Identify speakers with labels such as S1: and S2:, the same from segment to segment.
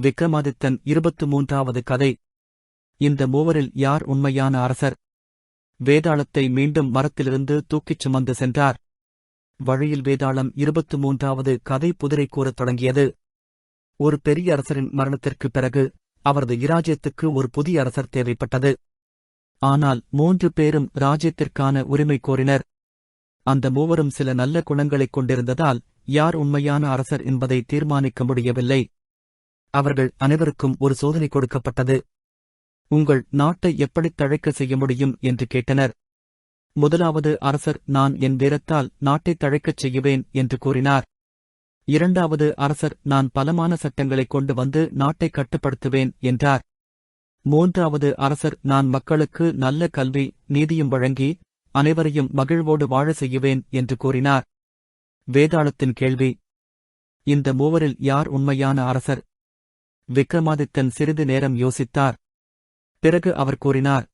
S1: விக்ரமாதித்தன் இருபத்து மூன்றாவது கதை. இந்த மூவரில் யார் உண்மையான அரசர்? வேதாளத்தை மீண்டும் மரத்திலிருந்து தூக்கிச் சுமந்து சென்றார். வழியில் வேதாளம் இருபத்து மூன்றாவது கதை புதிரை கூறத் தொடங்கியது. ஒரு பெரிய அரசரின் மரணத்திற்குப் பிறகு அவரது இராஜ்யத்துக்கு ஒரு புதிய அரசர் தேவைப்பட்டது. ஆனால் மூன்று பேரும் ராஜ்யத்திற்கான உரிமை கோரினர். அந்த மூவரும் சில நல்ல குணங்களைக் கொண்டிருந்ததால் யார் உண்மையான அரசர் என்பதை தீர்மானிக்க முடியவில்லை. அவர்கள் அனைவருக்கும் ஒரு சோதனை கொடுக்கப்பட்டது. உங்கள் நாட்டை எப்படித் தழைக்க செய்ய முடியும் என்று கேட்டனர். முதலாவது அரசர் நான் என் வீரத்தால் நாட்டைத் தழைக்கச் செய்வேன் என்று கூறினார். இரண்டாவது அரசர் நான் பலமான சட்டங்களைக் கொண்டு வந்து நாட்டைக் கட்டுப்படுத்துவேன் என்றார். மூன்றாவது அரசர் நான் மக்களுக்கு நல்ல கல்வி நீதியும் வழங்கி அனைவரையும் மகிழ்வோடு வாழ செய்யுவேன் என்று கூறினார். வேதாளத்தின் கேள்வி. இந்த மூவரில் யார் உண்மையான அரசர்? விக்ரமாதித்தன் சிறிது நேரம் யோசித்தார். பிறகு அவர் கூறினார்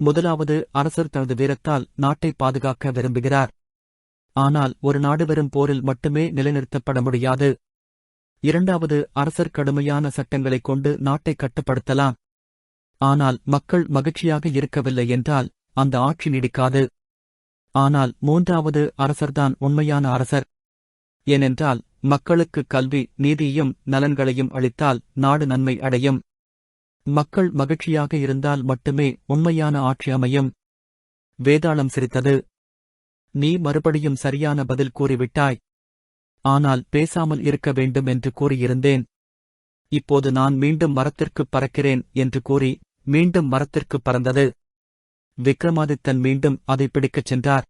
S1: முதலாவது அரசர் தனது வீரத்தால் நாட்டை பாதுகாக்க விரும்புகிறார். ஆனால் ஒரு நாடு வெறும் போரில் மட்டுமே நிலைநிறுத்தப்பட முடியாது. இரண்டாவது அரசர் கடுமையான சட்டங்களைக் கொண்டு நாட்டை கட்டுப்படுத்தலாம். ஆனால் மக்கள் மகிழ்ச்சியாக இருக்கவில்லை என்றால் அந்த ஆட்சி நீடிக்காது. ஆனால் மூன்றாவது அரசர்தான் உண்மையான அரசர். ஏனென்றால் மக்களுக்கு கல்வி நீதியையும் நலன்களையும் அளித்தால் நாடு நன்மை அடையும். மக்கள் மகிழ்ச்சியாக இருந்தால் மட்டுமே உண்மையான ஆட்சி அமையும். வேதாளம் சிரித்தது. நீ மறுபடியும் சரியான பதில் கூறிவிட்டாய். ஆனால் பேசாமல் இருக்க வேண்டும் என்று கூறியிருந்தேன். இப்போது நான் மீண்டும் மரத்திற்குப் பறக்கிறேன் என்று கூறி மீண்டும் மரத்திற்குப் பறந்தது. விக்ரமாதித்தன் மீண்டும் அதை பிடிக்கச் சென்றார்.